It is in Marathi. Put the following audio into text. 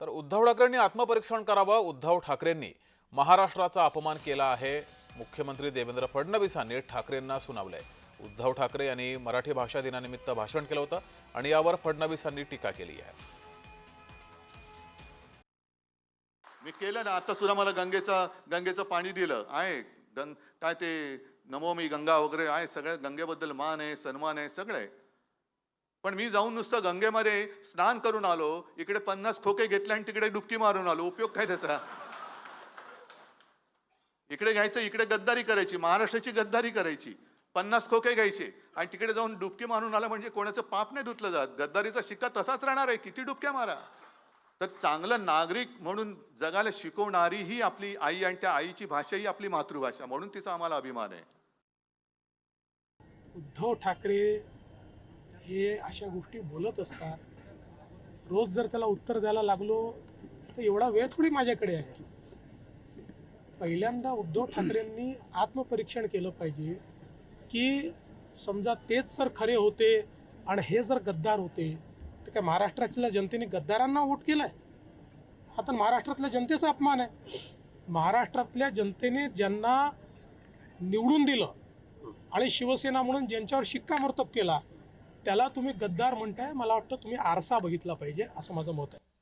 तर उद्धव ठाकरेंनी आत्मपरीक्षण करावं उद्धव ठाकरेंनी. महाराष्ट्राचा अपमान केला आहे. मुख्यमंत्री देवेंद्र फडणवीसांनी ठाकरेंना सुनावलंय. उद्धव ठाकरे यांनी मराठी भाषा दिनानिमित्त भाषण केलं होतं आणि यावर फडणवीसांनी टीका केली आहे. मी केलं ना आता सुद्धा मला गंगेचं गंगेचं पाणी दिलं. आहे गंग काय ते नमो मी गंगा वगैरे आहे सगळ्या गंगेबद्दल मान आहे सन्मान आहे सगळं आहे. पण मी जाऊन नुसतं गंगेमध्ये स्नान करून आलो इकडे पन्नास खोके घेतले आणि तिकडे डुबकी मारून आलो. उपयोग काय त्याचा? इकडे घ्यायचं इकडे गद्दारी करायची महाराष्ट्राची गद्दारी करायची. पन्नास खोके घ्यायचे आणि तिकडे जाऊन डुबकी मारून आला म्हणजे कोणाचं पाप नाही धुतलं जात. गद्दारीचा शिक्का तसाच राहणार आहे. किती डुबक्या मारा? तर चांगलं नागरिक म्हणून जगाला शिकवणारी ही आपली आई आणि त्या आईची भाषा ही आपली मातृभाषा. म्हणून तिचा आम्हाला अभिमान आहे. उद्धव ठाकरे हे अशा गोष्टी बोलत असतात. रोज जर त्याला उत्तर द्यायला लागलो तर एवढा वेळ थोडी माझ्याकडे आहे. पहिल्यांदा उद्धव ठाकरेंनी आत्मपरीक्षण केलं पाहिजे की समजा तेच जर खरे होते आणि हे जर गद्दार होते तर काय महाराष्ट्रातल्या जनतेने गद्दारांना वोट केलाय? हा तर महाराष्ट्रातल्या जनतेचा अपमान आहे. महाराष्ट्रातल्या जनतेने ज्यांना निवडून दिलं आणि शिवसेना म्हणून ज्यांच्यावर शिक्कामोर्तब केला त्याला तुम्ही गद्दार म्हणताय मला वाटतं तुम्ही आरसा बघितला पाहिजे असं माझं मत आहे.